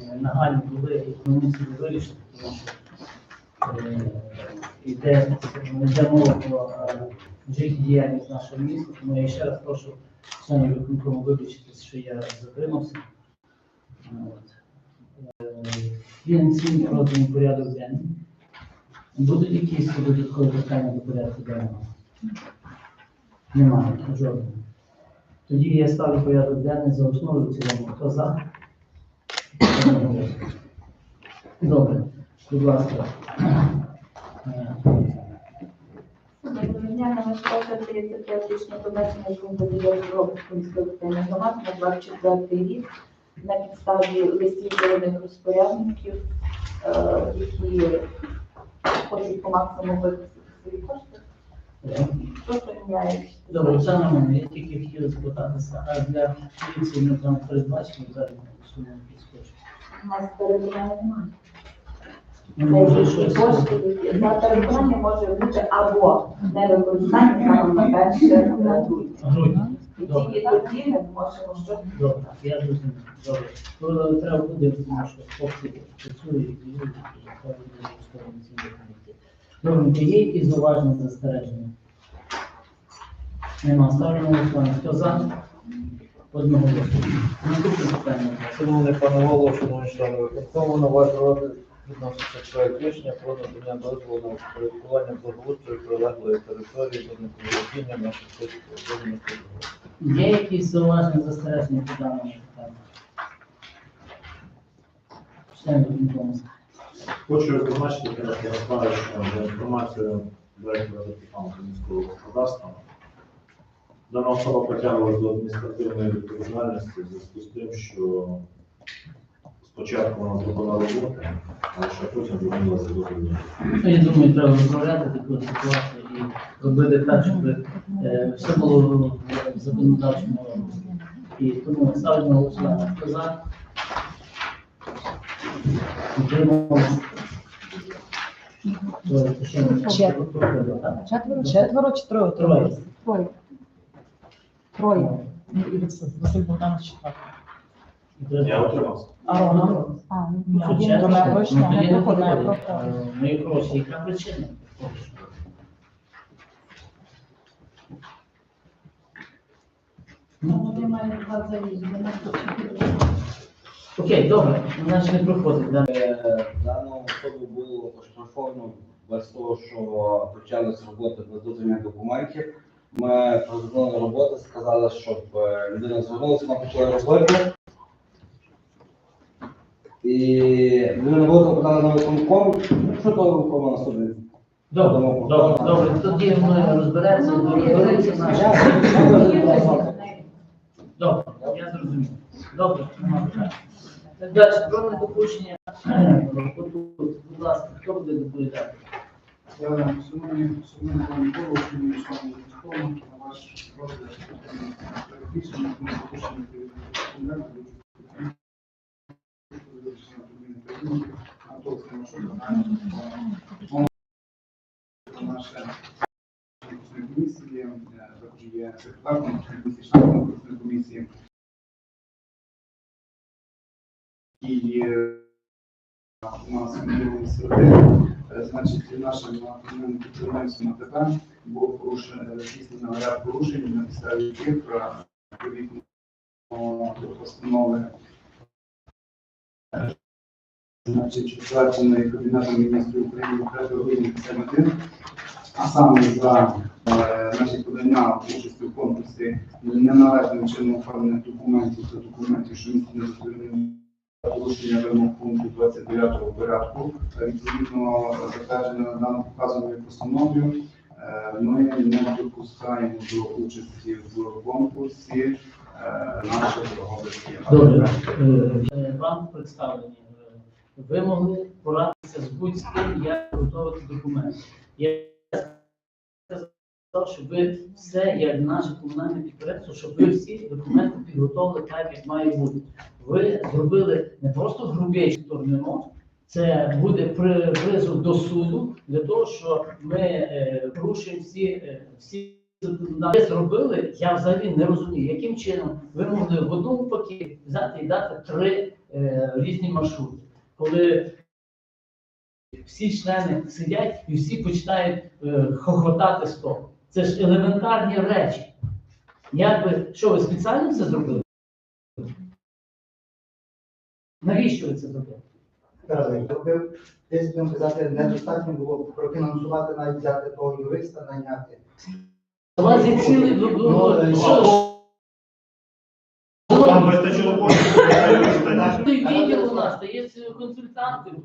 е, нагальні були і ми мусили вирішити, тому що е, йде, мова про е, життєдіяльність нашого міста, тому я ще раз прошу членів виконкому вибачитись, що я затримався. Цінний розданий порядок денний. Будуть якісь додаткові питання до порядку денного? Немає, жодного. Тоді я ставлю порядок денний за основу цілому. Хто за? Одноголосно. Добре, будь ласка. Дня, на ваш 35 річне подачення пункту Ділянського міської питання громади на 24 рік на підставі листів народних розпорядників, е, які хочуть по максимуму використати свої кошти. Що приймають? Добре, Оксана Романівна, я тільки хотів запитатися, а для поліції ми там передбачили зараз суму підскочити? У нас переконання немає. Ну, може. Кошти, які- на переконання може бути або невикористання саме на перше градують. Грудня. І тільки тоді ми можемо щось Добре, я зрозумів. Добре. То треба буде, тому що хлопці працюють і люди, і заходять до військової цілі комітет. Добре, то є якісь зауваження застереження? Нема. Ставлю на голосування. Хто за? Одного. Наступне питання. Шановний пане голово, шановні члени виконкому, на ваш розгляд відноситься проект рішення про надання дозволу на впорядкування благоустрою прилеглої території до непроведіння наших сільськогосподарських Є якісь зауваження застереження по даному питанню? Члени виконкому. Хочу зазначити, Кирило Ярославович, за інформацією директора департаменту міського господарства. Дана особа притягувалася до адміністративної відповідальності в зв'язку з тим, що спочатку вона зробила роботи, а лише потім до суду. Ну, Я думаю, треба виправляти таку ситуацію і робити так, щоб е, все було в законодавчому. І тому ставлю на голосування. Хто за? Утрималися? Ще Четверо. Четверо, четверо чи троє? Троє. Троє. Троє. Ну, і Василь Богданович четвертий. Я отримався. А Рона? А, ну, Ну, до мене точно ну, тоді не не проходить. проходить. Е, Мої яка причина? Ну, Вони мають два заїзди. Окей, добре, значить не проходить. да? Е, Дану особу було оштрафовано без того, що почалися роботи без дотримання документів. Ми розглянули роботи, сказали, щоб е, людина звернулася, ми почали робити. І людина було подала на виконком, що то виконком на собі. Добре, добре, добре. Тоді ми розберемося, розберемося наші. Добре, я зрозумів. Добре, далі, про недопущення. Будь ласка, хто буде доповідати? Шановні шановні пане голово, шановні члени виконкому, на ваш розгляд рішення про запрошення документів Наша комісії, е, також є секретаром комісії, комісії. І е, у нас минулої середи Е, Значить, нашим автомобільним підприємством АТП було порушено здійснено ряд порушень на підставі яких відповідно постанови е, значить, затвердженої Кабінетом міністрів України 3 грудня 51, а саме за е, значить, подання участі в конкурсі неналежним чином оформлених документів та документів, що містять недостовірні порушення вимог пункту 29 порядку. Е, Відповідно, затверджено дану показаною постановою. е, Ми не допускаємо до участі в конкурсі е, наших Добре. Вам представлені е, вимоги порадитися з будь-ким, як готувати документи. Щоб все, як наше комунальне підприємство, щоб ви всі документи підготовили так, як має бути. Ви зробили не просто грубий штурміно, це буде при, призов до суду для того, що ми е, порушуємо всі, е, всі ви зробили, я взагалі не розумію, яким чином ви могли в одному пакеті взяти і дати три е, різні маршрути, коли всі члени сидять і всі починають е, хохотати з того. Це ж елементарні речі. Як ви, що ви спеціально це зробили? Навіщо ви це зробили? Десь будемо казати, недостатньо було профінансувати, навіть взяти того юриста, найняти. У вас є цілий ну, Ну, що? Там вистачило коштів, відділ у нас стає консультантом.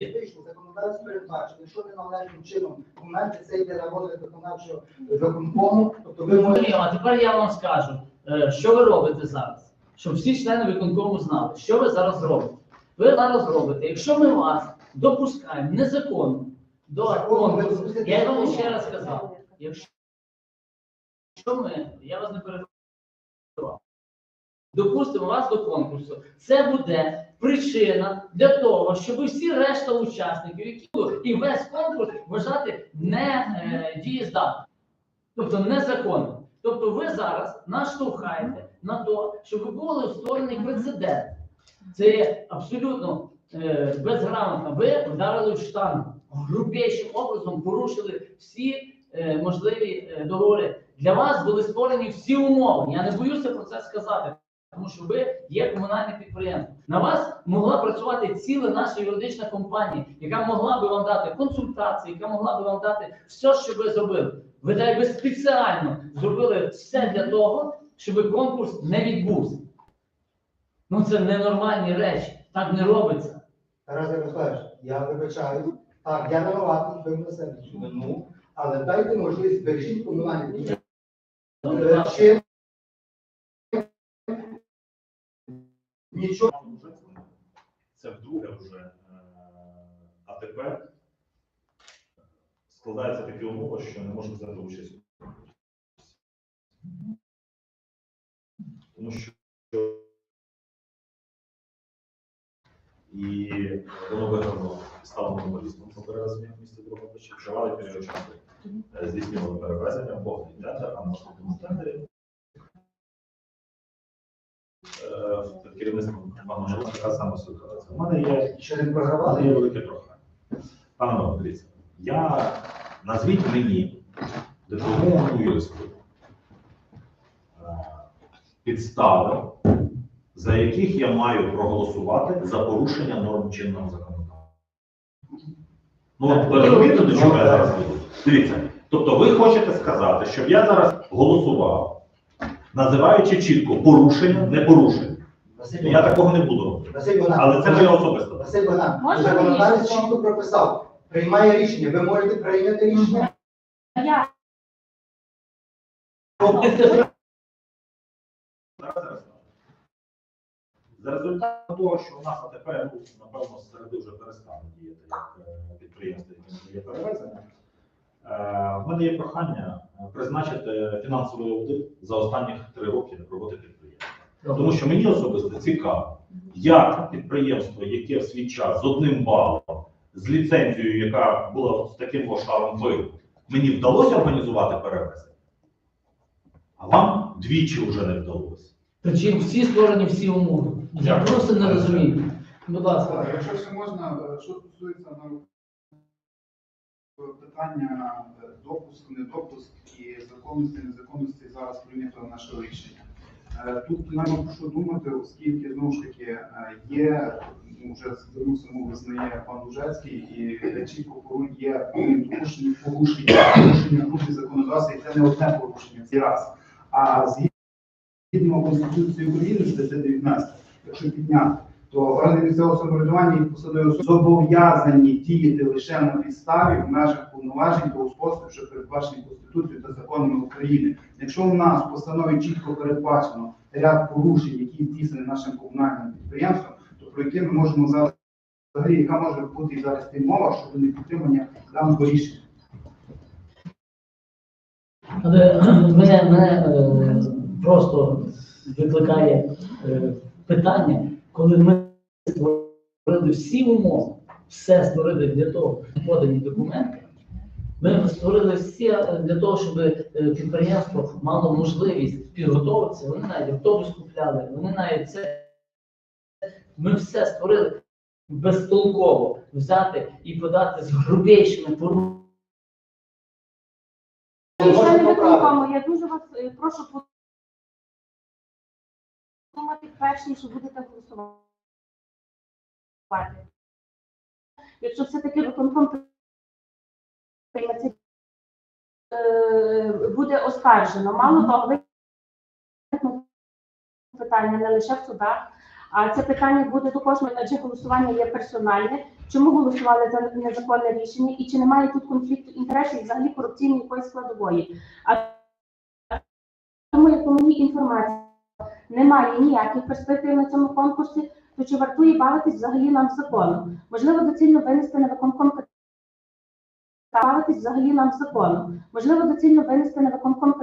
Фактично, законодавство передбачено, якщо не належним чином документи, це йде на виконавчого виконкому, тобто ви можете А тепер я вам скажу, е, що ви робите зараз, щоб всі члени виконкому знали, що ви зараз робите. Ви зараз робите, якщо ми вас допускаємо незаконно до конкурсу, я вам ще раз сказав, якщо ми, я вас не перебуваю, допустимо вас до конкурсу, це буде причина для того, щоб всі решта учасників, які і весь конкурс вважати не е, дієздатним, тобто незаконним. Тобто ви зараз нас штовхаєте на те, щоб були створений прецедент. Це є абсолютно е, безграмотно. Ви вдарили в штангу. Грубішим образом порушили всі е, можливі е, договори. Для вас були створені всі умови. Я не боюся про це сказати, тому що ви є комунальне підприємство. На вас могла працювати ціла наша юридична компанія, яка могла би вам дати консультації, яка могла би вам дати все, що ви зробили. Ви так би спеціально зробили все для того, щоб конкурс не відбувся. Ну це ненормальні речі. Так не робиться. Тарас Ярославович, я вибачаю. Так, я винуватий, ви на себе вину, але дайте можливість бережіть комунальні підприємства. Е, Чим нічого. Це вдруге вже. е, А тепер складається такі умови, що не можна взяти участь. у. Тому що і воно виграно стало монополістом по перевезенню в місті Дрогобичі. Тривалий період часу е, здійснювали перевезення, повний тендер, а на наступному тендері під керівництвом пана Милана така сама ситуація. У мене є Ще не програвали. є велике прохання. Пане Микола, дивіться, я назвіть мені дипломовану юристу е, підстави, за яких я маю проголосувати за порушення норм чинного законодавства. Ну, от ви розумієте, до чого я зараз? Дивіться, тобто ви хочете сказати, щоб я зараз голосував, називаючи чітко порушення, не порушення. Василь Я такого не буду робити. Василь Богданович, Але це моє особисте. Василь Можна законодавець чітко прописав. Приймає рішення. Ви можете прийняти рішення. Я Зараз, зараз. За результатом того, що у нас АТП, ну, напевно, середи вже перестане діяти як е, підприємство, яке надає перевезення. Е, В мене є прохання е, призначити фінансовий аудит за останніх три роки роботи підприємства. Тому що мені особисто цікаво, як підприємство, яке в свій час з одним балом, з ліцензією, яка була з таким лошаром виру, мені вдалося організувати перевезення, а вам двічі вже не вдалося. Причому всі створені всі умови. Я просто не розумію. Будь ласка. Якщо ще можна, е, що стосується ну, питання е, допуск, недопуск і законності, незаконності зараз прийнято наше рішення. Е, Тут нам про що думати, оскільки знову ж таки е, є, ну, вже мову визнає пан Лужецький, і чітко є порушення, порушення, порушення законодавства, і це не одне порушення, це раз. А згідно Конституції України, стаття 19, якщо підняти, то органи місцевого самоврядування і посадові особи зобов'язані діяти лише на підставі в межах повноважень та у спосіб, що передбачені Конституцією та законами України. Якщо у нас в постанові чітко передбачено ряд порушень, які здійснені нашим комунальним підприємством, то про які ми можемо зараз взагалі, яка може бути зараз тим мова щодо непідтримання даного рішення. Але мене, мене е, просто викликає е, питання, коли ми створили всі умови, все створили для того, подані документи, Ми створили всі е, для того, щоб е, підприємство мало можливість підготуватися. Вони навіть автобус купляли, вони навіть це. Ми все створили безтолково взяти і подати з грубішими порушеннями. Я дуже вас е, прошу подумати перш ніж ви будете голосувати. Якщо все-таки виконком е, буде оскаржено. Мало того, виникнуть питання не лише в судах, а це питання буде до кожного, адже голосування є персональне. Чому голосували за незаконне рішення і чи немає тут конфлікту інтересів взагалі корупційної якоїсь складової? А тому, як по мені інформація, немає ніяких перспектив на цьому конкурсі, то чи вартує бавитись взагалі нам законом? Можливо, доцільно винести на виконком бавитись взагалі нам законом. Можливо, доцільно винести на виконком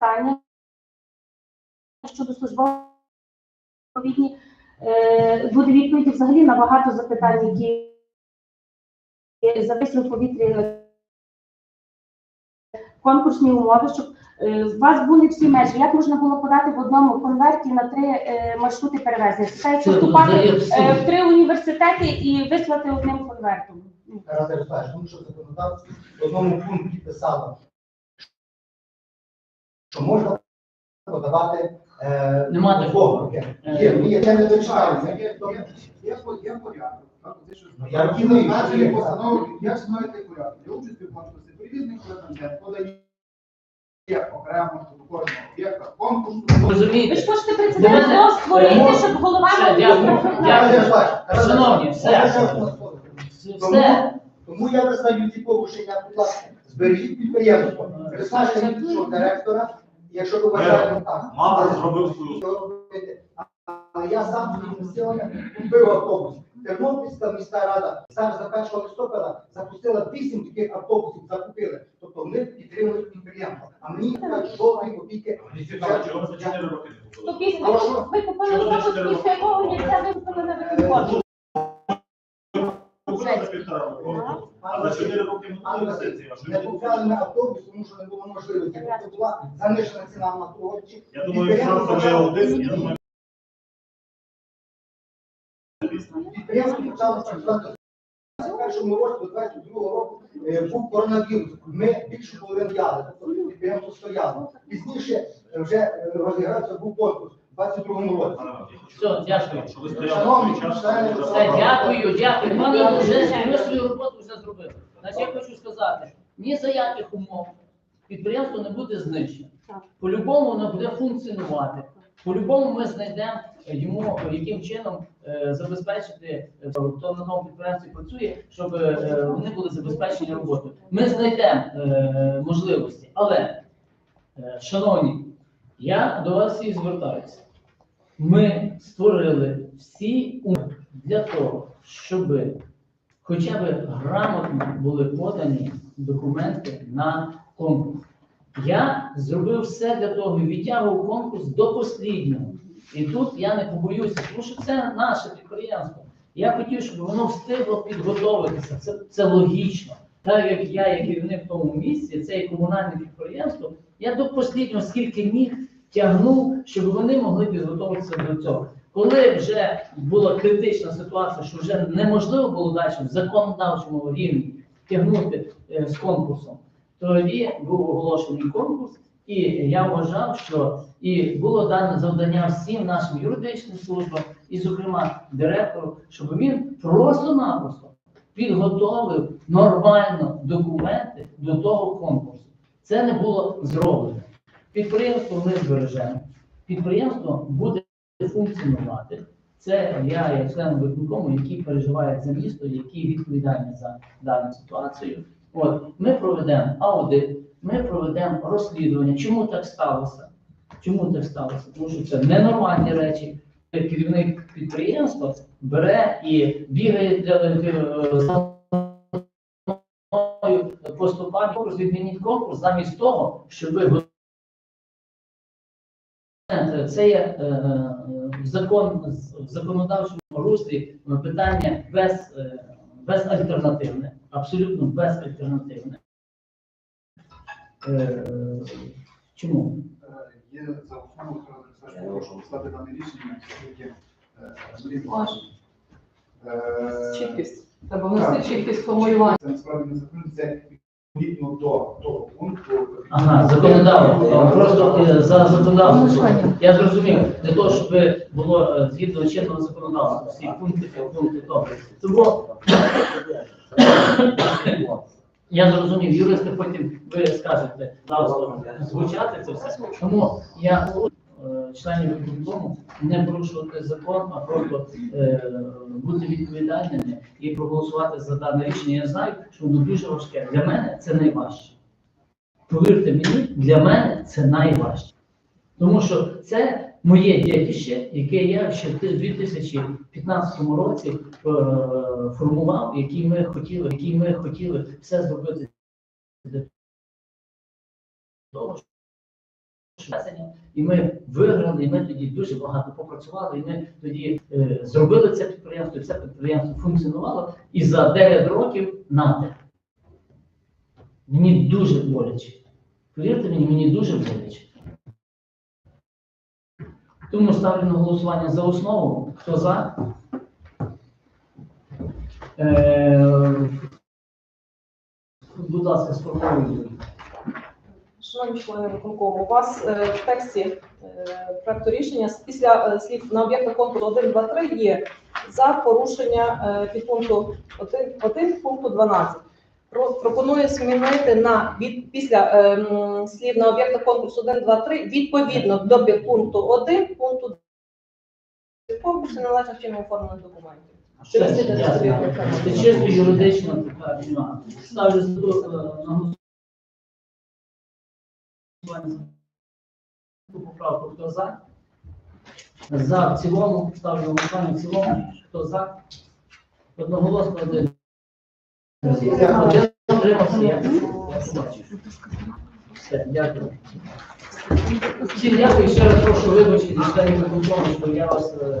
питання щодо службової е, буде відповіді взагалі на багато запитань, які в повітрі конкурсні умови, щоб е, у вас були всі межі. Як можна було подати в одному конверті на три е, маршрути перевезення? Це як Це е, в три університети і вислати одним конвертом. Ну, Тарас Ярославович, тому що законодавство в одному пункті писало, що можна подавати е, Нема такого. Е, Є, є, я не дочитав. Є, є, є, по- є порядок. так, це що Ну, я розумію, що є. постанови, як знаєте порядок. Для участі в конкурсі перевізник претендент подає окремо до кожного об'єкта конкурсу. Ви Розумієте? ж хочете прецедент знову створити, е, щоб голова все, не дякую, Шановні, все. Тому я визнаю ті порушення, будь ласка, зберіть підприємство, призначте іншого директора, якщо ви вважаєте так. Мама зробив свою? Але я сам своїм населенням купив автобус. Тернопільська міська рада зараз за 1 листопада запустила 8 таких автобусів, закупили. Тобто вони підтримують підприємство. А мені кажуть, жодної копійки. Чого за 4 роки? То після ви купили чотири після якого нельзя виступити на виконком. Купили за півтора року. А за 4 роки не купляли на автобус, тому що не було можливості. Тобто була занижена ціна на товарчі. Я думаю, фінансовий аудит, Підприємство почало працювати в першому році до 22 року е, був коронавірус. Ми більше половини яли, тобто підприємство стояло. Пізніше е, вже е, розігрався був конкурс у 22 році. Все, дякую. Шановні, Все, дякую, дякую. Пане вже ми свою роботу вже зробили. Значить, я хочу сказати, ні за яких умов підприємство не буде знищено. По-любому воно буде функціонувати. По-любому ми знайдемо йому, яким чином е, забезпечити, е, хто на тому підприємстві працює, щоб е, вони були забезпечені роботою. Ми знайдемо можливості. Але, шановні, я до вас всіх звертаюся. Ми створили всі умови для того, щоб хоча б грамотно були подані документи на конкурс. Я зробив все для того відтягував конкурс до посліднього. І тут я не побоюся, тому що це наше підприємство. Я хотів, щоб воно встигло підготовитися. Це, це логічно. Так як я, як керівник в тому місці, це є комунальне підприємство, я до посліднього скільки міг тягнув, щоб вони могли підготуватися до цього. Коли вже була критична ситуація, що вже неможливо було далі в законодавчому рівні тягнути е, з конкурсом, тоді був оголошений конкурс, і я вважав, що і було дане завдання всім нашим юридичним службам, і, зокрема, директору, щоб він просто-напросто підготовив нормально документи до того конкурсу. Це не було зроблено. Підприємство ми збережемо. Підприємство буде функціонувати. Це я, як член виконкому, який переживає за місто, який відповідальний за дану ситуацію. От ми проведемо аудит, ми проведемо розслідування. Чому так сталося? Чому так сталося? Тому що це ненормальні речі. Керівник підприємства бере і бігає для е, мною поступати конкурс, замість того, щоб це є е, е, закон в законодавчому руслі питання без, е, безальтернативне. абсолютно безальтернативне. Е, Чому? Е, Є за основу Олександрович, прошу стати дане рішення, оскільки е, Е, Чіткість. Треба внести чіткість формулювання. Це насправді не закон, це відповідно до того пункту. Ага, законодавство. Просто е, за законодавство. Я зрозумів, для того, щоб було е, згідно чинного законодавства, всі пункти, пункти, добре. Тому я зрозумів, юристи потім ви скажете, завтра звучати це все. Тому я е, членів виконкому не порушувати закон, а просто е, бути відповідальними і проголосувати за дане рішення. Я знаю, що воно дуже важке. Для мене це найважче. Повірте мені, для мене це найважче. Тому що це моє дітище, яке я ще в 2015 році е, формував, який ми хотіли, який ми хотіли все зробити для того, і ми виграли, і ми тоді дуже багато попрацювали, і ми тоді е, зробили це підприємство, і це підприємство функціонувало, і за 9 років нате. Мені дуже боляче. Повірте мені, мені дуже боляче. Тому ставлю на голосування за основу. Хто за? Е, будь ласка, сформулюйте. Шановні члени виконкому, у вас е, в тексті е, проекту рішення після е, слів на об'єктах конкурсу 1, 2, 3 є за порушення е, підпункту 1, 1 пункту 12. Про- Пропоную змінити на від після е, слів на об'єктах конкурсу 1, 2, 3 відповідно до підпункту 1 пункту 2 конкурсу належних чином оформлених документів. Що? Це чисто юридична така війна. Ставлю за- е, на голосування поправку. Хто за? За в цілому. Ставлю на голосування в цілому. Хто за? Одноголосно один. Один утримався. Все, дякую. Всім дякую. Ще раз прошу вибачити, що я вас е,